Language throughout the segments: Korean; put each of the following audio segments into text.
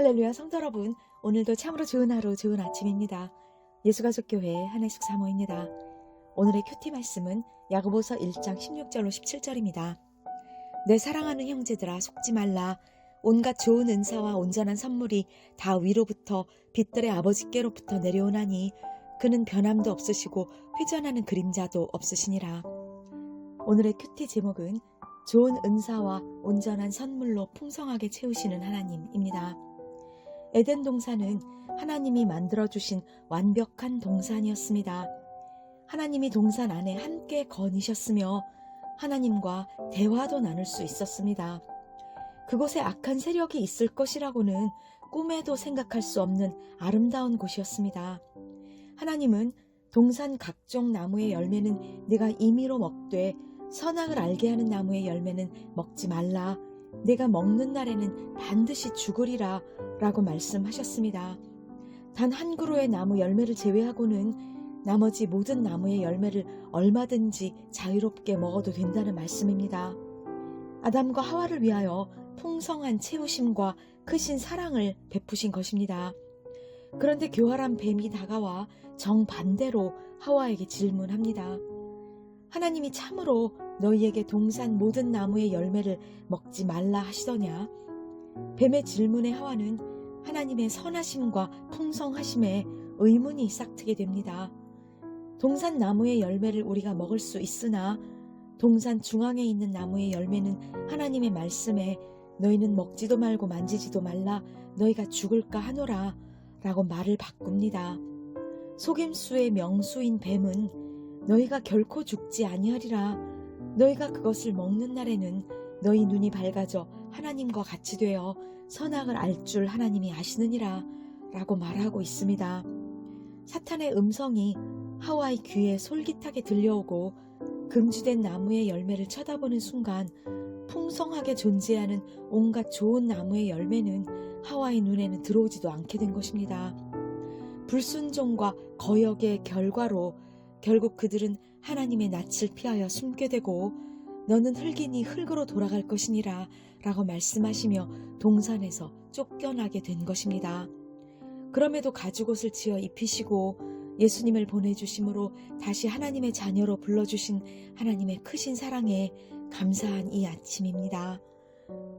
할렐루야 성도 여러분 오늘도 참으로 좋은 하루 좋은 아침입니다. 예수가족교회 한혜숙 사모입니다. 오늘의 큐티 말씀은 야고보서 1장 16절로 17절입니다. 내 사랑하는 형제들아 속지 말라 온갖 좋은 은사와 온전한 선물이 다 위로부터 빛들의 아버지께로부터 내려오나니 그는 변함도 없으시고 회전하는 그림자도 없으시니라. 오늘의 큐티 제목은 좋은 은사와 온전한 선물로 풍성하게 채우시는 하나님입니다. 에덴 동산은 하나님이 만들어주신 완벽한 동산이었습니다. 하나님이 동산 안에 함께 거니셨으며 하나님과 대화도 나눌 수 있었습니다. 그곳에 악한 세력이 있을 것이라고는 꿈에도 생각할 수 없는 아름다운 곳이었습니다. 하나님은 동산 각종 나무의 열매는 네가 임의로 먹되 선악을 알게 하는 나무의 열매는 먹지 말라. 내가 먹는 날에는 반드시 죽으리라. 라고 말씀하셨습니다. 단 한 그루의 나무 열매를 제외하고는 나머지 모든 나무의 열매를 얼마든지 자유롭게 먹어도 된다는 말씀입니다. 아담과 하와를 위하여 풍성한 채우심과 크신 사랑을 베푸신 것입니다. 그런데 교활한 뱀이 다가와 정반대로 하와에게 질문합니다. 하나님이 참으로 너희에게 동산 모든 나무의 열매를 먹지 말라 하시더냐? 뱀의 질문에 하와는 하나님의 선하심과 풍성하심에 의문이 싹트게 됩니다. 동산 나무의 열매를 우리가 먹을 수 있으나 동산 중앙에 있는 나무의 열매는 하나님의 말씀에 너희는 먹지도 말고 만지지도 말라 너희가 죽을까 하노라 라고 말을 바꿉니다. 속임수의 명수인 뱀은 너희가 결코 죽지 아니하리라 너희가 그것을 먹는 날에는 너희 눈이 밝아져 하나님과 같이 되어 선악을 알 줄 하나님이 아시느니라 라고 말하고 있습니다. 사탄의 음성이 하와의 귀에 솔깃하게 들려오고 금주된 나무의 열매를 쳐다보는 순간 풍성하게 존재하는 온갖 좋은 나무의 열매는 하와의 눈에는 들어오지도 않게 된 것입니다. 불순종과 거역의 결과로 결국 그들은 하나님의 낯을 피하여 숨게 되고 너는 흙이니 흙으로 돌아갈 것이니라 라고 말씀하시며 동산에서 쫓겨나게 된 것입니다. 그럼에도 가죽옷을 지어 입히시고 예수님을 보내주심으로 다시 하나님의 자녀로 불러주신 하나님의 크신 사랑에 감사한 이 아침입니다.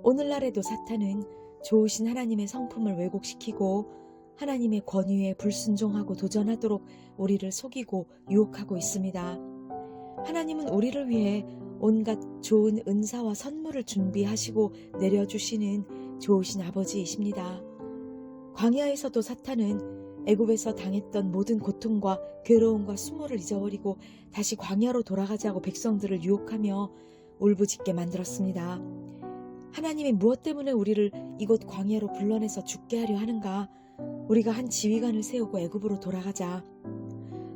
오늘날에도 사탄은 좋으신 하나님의 성품을 왜곡시키고 하나님의 권위에 불순종하고 도전하도록 우리를 속이고 유혹하고 있습니다. 하나님은 우리를 위해 온갖 좋은 은사와 선물을 준비하시고 내려주시는 좋으신 아버지이십니다. 광야에서도 사탄은 애굽에서 당했던 모든 고통과 괴로움과 수모를 잊어버리고 다시 광야로 돌아가자고 백성들을 유혹하며 울부짖게 만들었습니다. 하나님이 무엇 때문에 우리를 이곳 광야로 불러내서 죽게 하려 하는가? 우리가 한 지휘관을 세우고 애굽으로 돌아가자.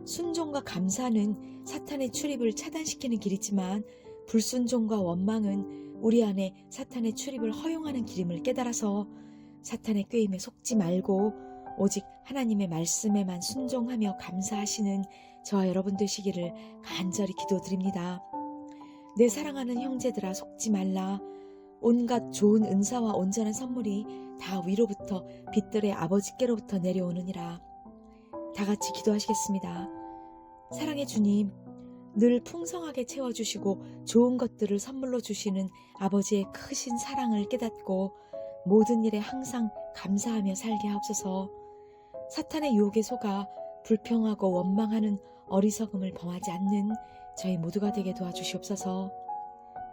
순종과 감사는 사탄의 출입을 차단시키는 길이지만 불순종과 원망은 우리 안에 사탄의 출입을 허용하는 길임을 깨달아서 사탄의 꾀임에 속지 말고 오직 하나님의 말씀에만 순종하며 감사하시는 저와 여러분 되시기를 간절히 기도드립니다. 내 사랑하는 형제들아 속지 말라. 온갖 좋은 은사와 온전한 선물이 다 위로부터 빛들의 아버지께로부터 내려오느니라. 다 같이 기도하시겠습니다. 사랑의 주님, 늘 풍성하게 채워주시고 좋은 것들을 선물로 주시는 아버지의 크신 사랑을 깨닫고 모든 일에 항상 감사하며 살게 하옵소서. 사탄의 유혹에 속아 불평하고 원망하는 어리석음을 범하지 않는 저희 모두가 되게 도와주시옵소서.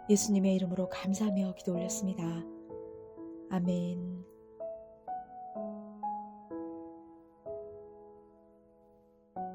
예수님의 이름으로 감사하며 기도 올렸습니다. 아멘.